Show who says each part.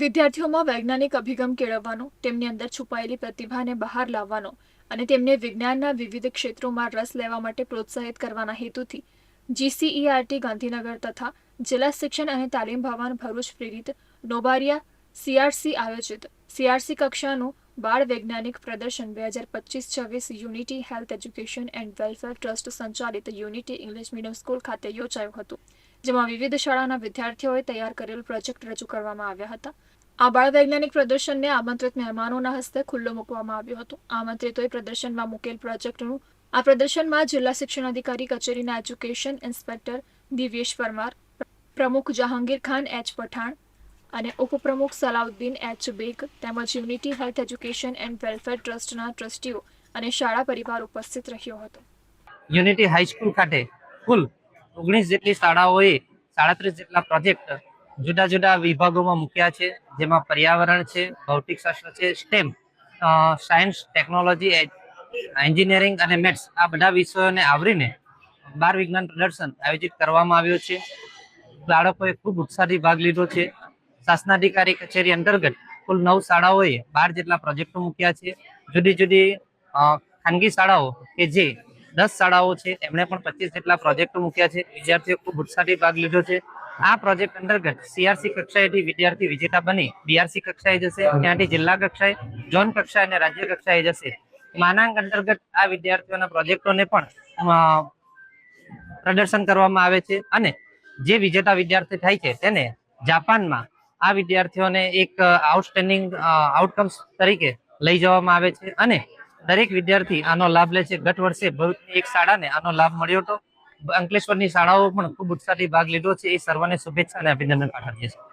Speaker 1: વિદ્યાર્થીઓમાં વૈજ્ઞાનિક અભિગમ કેળવવાનો, તેમની અંદર છુપાયેલી પ્રતિભાને બહાર લાવવાનો અને તેમને વિજ્ઞાનના વિવિધ ક્ષેત્રોમાં રસ લેવા માટે પ્રોત્સાહિત કરવાના હેતુથી જીસીઈઆરટી ગાંધીનગર તથા જિલ્લા શિક્ષણ અને તાલીમ ભવન ભરૂચ પ્રેરિત નોબારિયા સીઆરસી આયોજિત સીઆરસી કક્ષાનું બાળ વૈજ્ઞાનિક પ્રદર્શન બે હજાર પચીસ છવ્વીસ unity health education and welfare trust સંચાલિત યુનિટી ઇંગ્લિશ મીડિયમ સ્કૂલ ખાતે યોજાયું હતું, જેમાં વિવિધ શાળાના વિદ્યાર્થીઓએ તૈયાર કરેલ પ્રોજેક્ટ રજૂ કરવામાં આવ્યા હતા. આ બાળ વૈજ્ઞાનિક પ્રદર્શનને આમંત્રિત મહેમાનોના હસ્તે ખુલ્લો મૂકવામાં આવ્યો હતો. આમંત્રિતોએ પ્રદર્શનમાં મૂકેલ પ્રોજેક્ટનું આ પ્રદર્શનમાં જિલ્લા શિક્ષણ અધિકારી કચેરીના એજ્યુકેશન ઇન્સ્પેક્ટર દિવ્યેશ પરમાર, પ્રમુખ જહાંગીર ખાન એચ પઠાણ અને ઉપપ્રમુખ સલાઉદ્દીન એચ બેગ તેમજ unity health education and welfare ટ્રસ્ટના ટ્રસ્ટીઓ અને શાળા પરિવાર ઉપસ્થિત રહ્યો હતો.
Speaker 2: યુનિટી હાઈસ્કૂલ ખાતે કુલ ઓગણીસ જેટલી શાળાઓએ સાડત્રીસ જેટલા પ્રોજેક્ટ જુદા જુદા વિભાગોમાં મૂક્યા છે, જેમાં પર્યાવરણ છે, ભૌતિક શાસ્ત્ર છે સ્ટેમ સાયન્સ ટેકનોલોજી એન્જિનિયરિંગ અને મેથ્સ આ બધા વિષયોને આવરીને બાર વિજ્ઞાન પ્રદર્શન આયોજિત કરવામાં આવ્યું છે. બાળકોએ ખૂબ ઉત્સાહથી ભાગ લીધો છે. શાસનાધિકારી કચેરી અંતર્ગત કુલ નવ શાળાઓએ બાર જેટલા પ્રોજેક્ટો મૂક્યા છે. જુદી જુદી ખાનગી શાળાઓ કે જે દસ શાળાઓ છે, એમણે પણ પચીસ જેટલા પ્રોજેક્ટો મૂક્યા છે. વિદ્યાર્થીઓ ખૂબ ઉત્સાહથી ભાગ લીધો છે. આ પ્રોજેક્ટ અંતર્ગત સીઆરસી કક્ષાએથી વિદ્યાર્થી વિજેતા બની બીઆરસી કક્ષાએ જશે, ત્યાંથી જિલ્લા કક્ષાએ, ઝોન કક્ષાએ અને રાજ્ય કક્ષાએ જશે. માનાંક અંતર્ગત આ વિદ્યાર્થીઓના પ્રોજેક્ટોને પણ પ્રદર્શન કરવામાં આવે છે અને જે વિજેતા વિદ્યાર્થી થાય છે તેને જાપાનમાં આ વિદ્યાર્થીઓને એક આઉટસ્ટેન્ડિંગ આઉટકમ્સ તરીકે લઈ જવામાં આવે છે અને દરેક વિદ્યાર્થી આનો લાભ લે છે. ગત વર્ષે ભરૂચની એક શાળાને આનો લાભ મળ્યો હતો. અંકલેશ્વરની શાળાઓ પણ ખૂબ ઉત્સાહથી ભાગ લીધો છે. એ સર્વને શુભેચ્છા અને અભિનંદન પાઠવીએ છીએ.